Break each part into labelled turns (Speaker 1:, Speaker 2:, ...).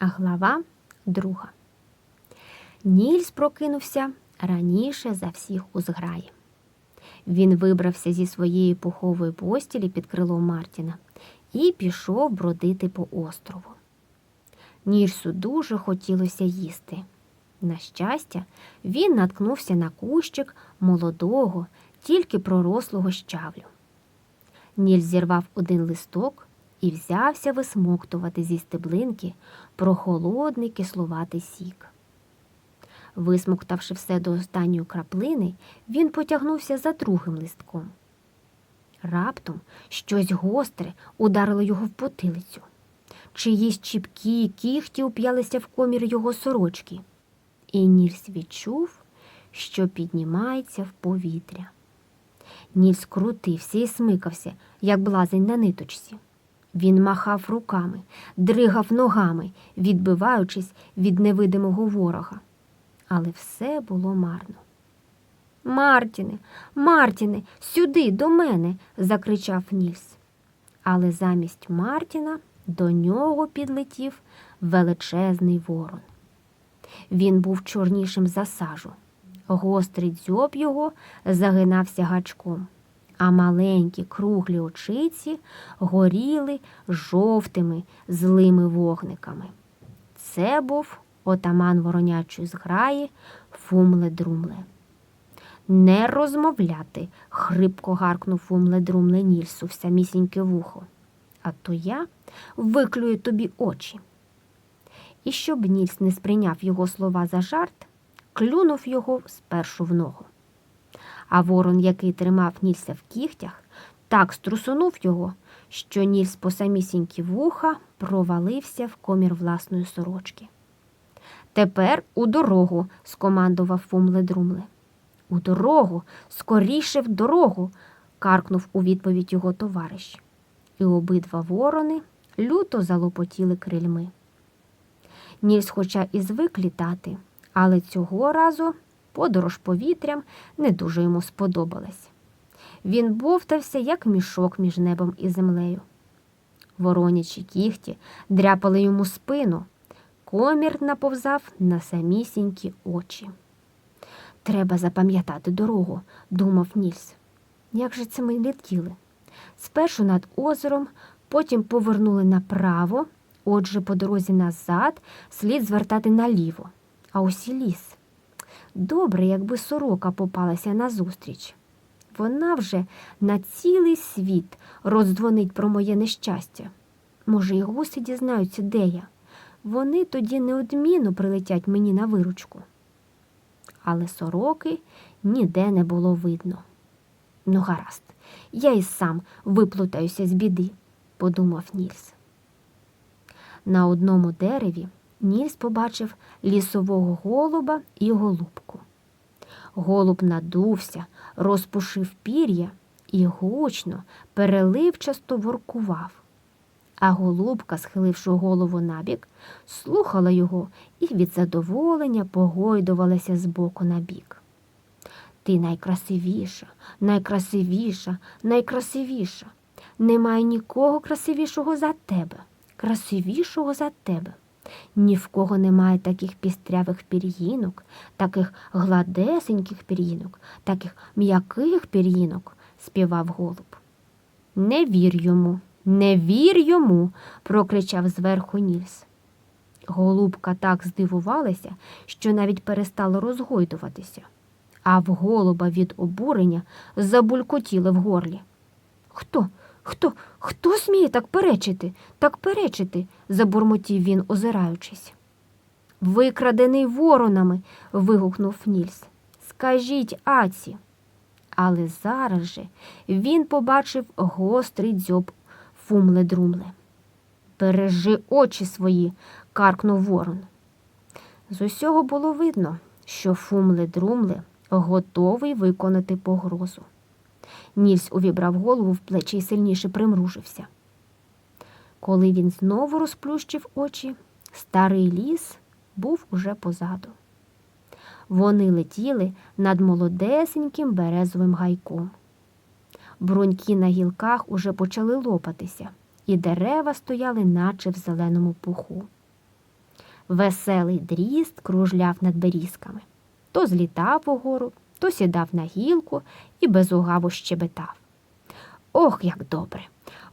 Speaker 1: Глава друга. Нільс прокинувся раніше за всіх у зграї. Він вибрався зі своєї пухової постілі під крилом Мартіна і пішов бродити по острову. Нільсу дуже хотілося їсти. На щастя, він наткнувся на кущик молодого, тільки пророслого щавлю. Нільс зірвав один листок і взявся висмоктувати зі стеблинки прохолодний кислуватий сік. Висмоктавши все до останньої краплини, він потягнувся за другим листком. Раптом щось гостре ударило його в потилицю. Чиїсь чіпкі кіхті уп'ялися в комір його сорочки, і Нільс відчув, що піднімається в повітря. Нільс крутився і смикався, як блазень на ниточці. Він махав руками, дригав ногами, відбиваючись від невидимого ворога. Але все було марно. Мартіне, Мартіне, сюди, до мене. закричав Нільс. Але замість Мартіна до нього підлетів величезний ворон. Він був чорнішим за сажу. Гострий дзьоб його загинався гачком, а маленькі круглі очиці горіли жовтими злими вогниками. Це був отаман воронячої зграї Фумле-Друмле. Не розмовляти, хрипко гаркнув Фумле-Друмле Нільсу в самісіньке вухо. А то я виклюю тобі очі. І щоб Нільс не сприйняв його слова за жарт, клюнув його спершу в ногу. А ворон, який тримав Нільса в кігтях, так струсунув його, що Нільс по самісінькі вуха провалився в комір власної сорочки. Тепер у дорогу, скомандував Фумле-Друмле. У дорогу, скоріше в дорогу, каркнув у відповідь його товариш. І обидва ворони люто залопотіли крильми. Нільс, хоча і звик літати, але цього разу подорож повітрям не дуже йому сподобалась. Він бовтався, як мішок між небом і землею. Воронячі кіхті дряпали йому спину, комір наповзав на самісінькі очі. Треба запам'ятати дорогу, думав Нільс. Як же це ми летіли? Спершу над озером, потім повернули направо, отже, по дорозі назад слід звертати наліво, а ось і ліс. Добре, якби сорока попалася назустріч. Вона вже на цілий світ роздзвонить про моє нещастя. Може, і гуси дізнаються, де я. Вони тоді неодмінно прилетять мені на виручку. Але сороки ніде не було видно. Ну, гаразд, я і сам виплутаюся з біди, подумав Нільс. На одному дереві Нільс побачив лісового голуба і голубку. Голуб надувся, розпушив пір'я і гучно, переливчасто воркував. А голубка, схиливши голову набік, слухала його і від задоволення погойдувалася з боку на бік. Ти найкрасивіша, найкрасивіша, найкрасивіша. Немає нікого красивішого за тебе, красивішого за тебе. Ні в кого немає таких пістрявих пір'їнок, таких гладесеньких пір'їнок, таких м'яких пір'їнок, співав голуб. Не вір йому, не вір йому, прокричав зверху Нільс. Голубка так здивувалася, що навіть перестала розгойдуватися, а в голуба від обурення забулькотіли в горлі. Хто? Хто, хто сміє так перечити, так перечити? забурмотів він, озираючись. Викрадений воронами. вигукнув Нільс. Скажіть Аці. Але зараз же він побачив гострий дзьоб фумле-друмле. Бережи очі свої, каркнув ворон. З усього було видно, що фумле-друмле готовий виконати погрозу. Нільс увібрав голову в плечі і сильніше примружився. Коли він знову розплющив очі, старий ліс був уже позаду. Вони летіли над молодесеньким березовим гайком. Бруньки на гілках уже почали лопатися, і дерева стояли, наче в зеленому пуху. Веселий дріст кружляв над берізками. То злітав угору, то сідав на гілку і безугаво щебетав. Ох, як добре!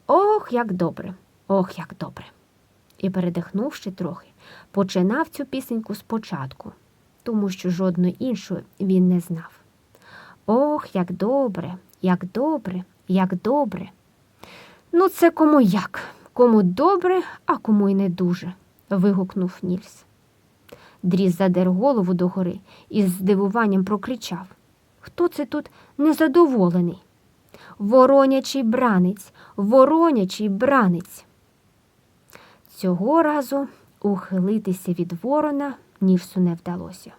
Speaker 1: Ох, як добре! Ох, як добре! І, передихнувши трохи, починав цю пісеньку спочатку, тому що жодної іншої він не знав. Ох, як добре, як добре, як добре. Ну, це кому як, кому добре, а кому й не дуже, вигукнув Нільс. Дріз задер голову догори і з здивуванням прокричав. Хто це тут незадоволений? Воронячий бранець, воронячий бранець. Цього разу ухилитися від ворона Нільсу не вдалося.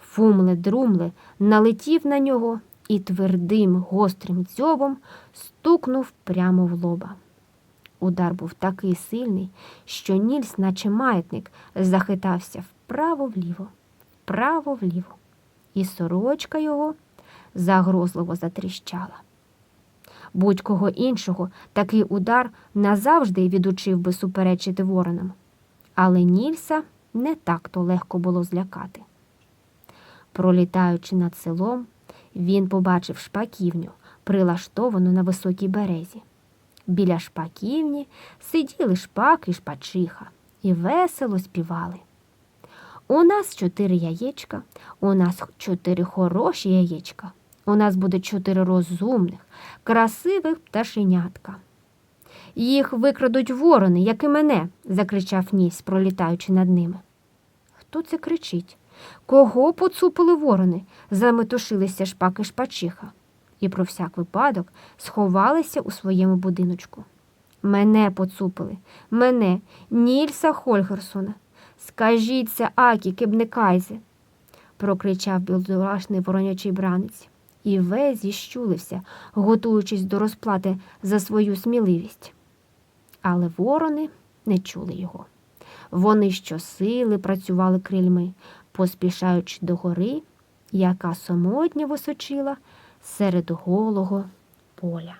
Speaker 1: Фумле друмле налетів на нього і твердим гострим дзьобом стукнув прямо в лоба. Удар був такий сильний, що Нільс, наче маятник, захитався вправо-вліво, вправо-вліво, і сорочка його загрозливо затріщала. Будь-кого іншого такий удар назавжди відучив би суперечити воронам, але Нільса не так то легко було злякати. Пролітаючи над селом, він побачив шпаківню, прилаштовану на високій березі. Біля шпаківні сиділи шпак і шпачиха і весело співали. У нас чотири яєчка, у нас чотири хороші яєчка, у нас буде чотири розумних, красивих пташенятка. Їх викрадуть ворони, як і мене, закричав Нісь, пролітаючи над ними. Хто це кричить? Кого поцупили ворони? заметушилися шпак і шпачиха, і про всяк випадок сховалися у своєму будиночку. Мене поцупили, мене, Нільса Хольгерсона. Скажіть це Акі Кебнекайзе, прокричав білдурашний воронячий бранець, і весь зіщулився, готуючись до розплати за свою сміливість. Але ворони не чули його. Вони щосили працювали крильми, поспішаючи до гори, яка самотньо височила серед голого поля.